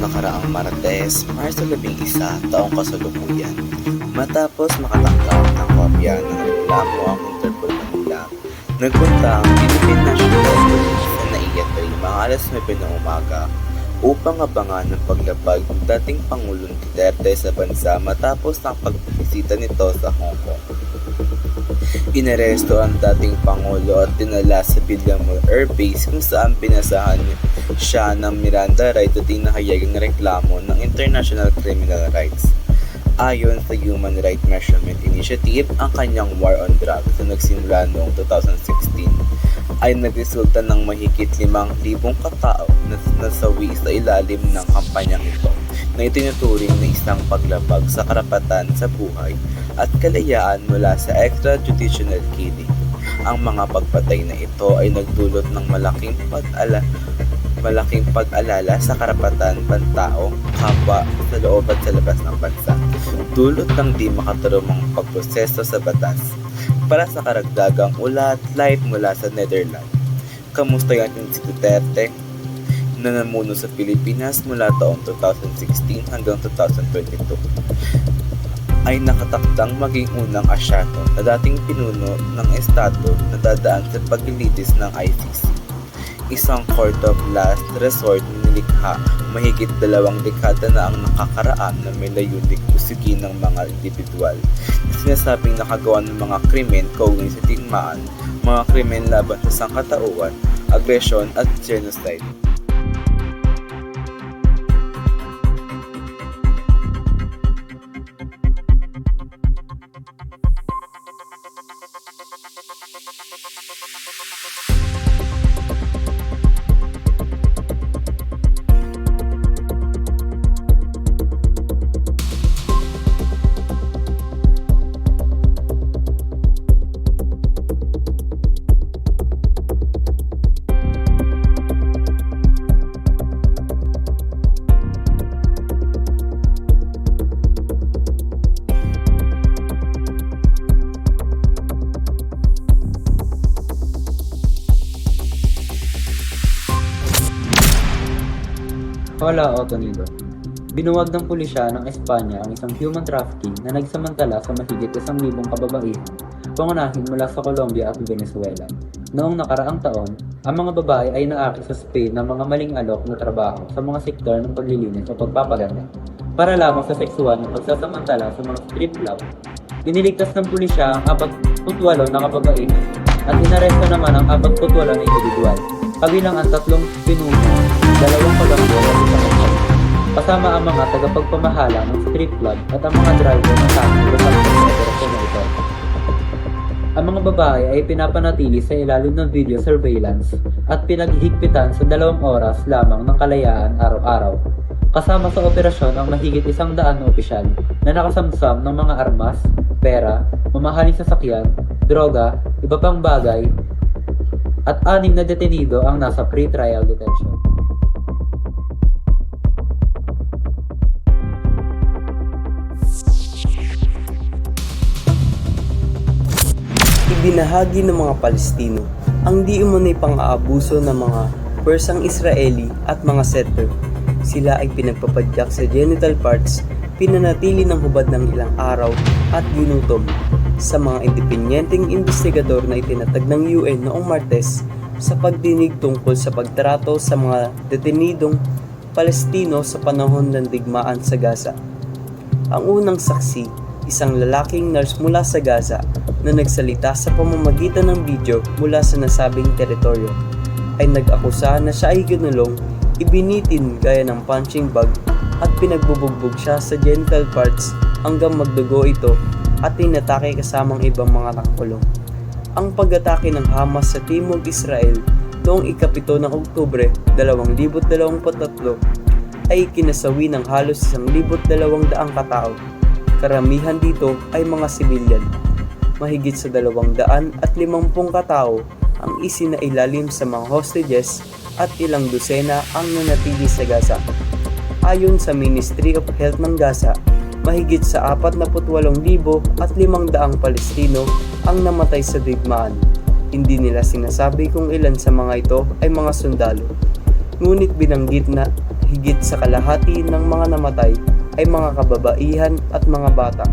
Martes, Marso 11, taong kasalukuyan. Matapos makatanggap ng kopya ng reklamo ang Interpol Manila, nagpunta ang Philippine National Police sa NAIA 3 mga alas 9 ng umaga upang abangan ang paglabag ng dating Pangulong Duterte sa bansa matapos ang pagbisita nito sa Hong Kong. Inaresto ang dating Pangulo at dinala sa Villamor Air Base kung saan pinasahan siya ng Miranda right at tinahayagang reklamo ng International Criminal Rights. Ayon sa Human Rights Measurement Initiative, ang kanyang war on drugs na nagsimula noong 2016 ay nagresulta ng mahigit 5,000 katao na nasawi sa ilalim ng kampanyang ito na itinuturing na isang paglabag sa karapatan sa buhay at kalayaan mula sa extrajudicial killing. Ang mga pagpatay na ito ay nagdulot ng malaking pag-ala malaking pag-alala sa karapatan pantao, kapwa sa loob at sa labas ng bansa. Dulot ng di makatarumang pagproseso sa batas. Para sa karagdagang ulat, live mula sa Netherlands. Kamusta yan si Duterte? na namuno sa Pilipinas mula taong 2016 hanggang 2022 ay nakatakdang maging unang asyano na dating pinuno ng estado na dadaan sa paglilitis ng ICC. Isang court of last resort na nilikha mahigit dalawang dekada na ang nakakaraan na may layunik usigin ng mga individual na sinasabing nakagawa ng mga krimen kaugnay sa tigmaan, mga krimen laban sa sangkatauhan, agresyon at genocide. Hola, Otonido. Binuwag ng pulisya ng Espanya ang isang human trafficking na nagsamantala sa mahigit isang libong kababaihan, pangunahin mula sa Colombia at Venezuela. Noong nakaraang taon, ang mga babae ay naakit sa Spain ng mga maling alok na trabaho sa mga sektor ng paglilinis o pagpapaganda para lamang sa seksual na pagsasamantala sa mga strip club. Diniligtas ng pulisya ang 48 na kababaihan at inaresto naman ang 48 na individual, kabilang ang tatlong pinuno, dalawang Colombiano at isang Espanyol kasama ang mga tagapagpamahala ng strip club at ang mga driver ng taxi o sa operasyon na ito. Ang mga babae ay pinapanatili sa ilalim ng video surveillance at pinaghihigpitan sa dalawang oras lamang ng kalayaan araw-araw. Kasama sa operasyon ang mahigit isang daan na opisyal na nakasamsam ng mga armas, pera, mamahaling sasakyan, droga, iba pang bagay, at anim na detenido ang nasa pre-trial detention. Ibinahagi ng mga Palestino ang di umano'y pang-aabuso ng mga persang Israeli at mga settler. Sila ay pinagpapadyak sa genital parts, pinanatili ng hubad ng ilang araw at ginutom sa mga indepenyenteng investigador na itinatag ng UN noong Martes sa pagdinig tungkol sa pagtrato sa mga detenidong Palestino sa panahon ng digmaan sa Gaza. Ang unang saksi, isang lalaking nurse mula sa Gaza na nagsalita sa pamamagitan ng video mula sa nasabing teritoryo, ay nag-akusa na siya ay ginulong, ibinitin gaya ng punching bag at pinagbubugbog siya sa genital parts hanggang magdugo ito at tinatake kasamang ibang mga nakakulong. Ang pag-atake ng Hamas sa Timog Israel noong ikapito ng Oktubre 2023 ay kinasawi ng halos 1,200 katao. Karamihan dito ay mga sibilyan. Mahigit sa 250 katao ang isinailalim sa mga hostages at ilang dosena ang nanatili sa Gaza. Ayon sa Ministry of Health ng Gaza, mahigit sa 48,000 at 500 Palestino ang namatay sa digmaan. Hindi nila sinasabi kung ilan sa mga ito ay mga sundalo. Ngunit binanggit na higit sa kalahati ng mga namatay ay mga kababaihan at mga bata.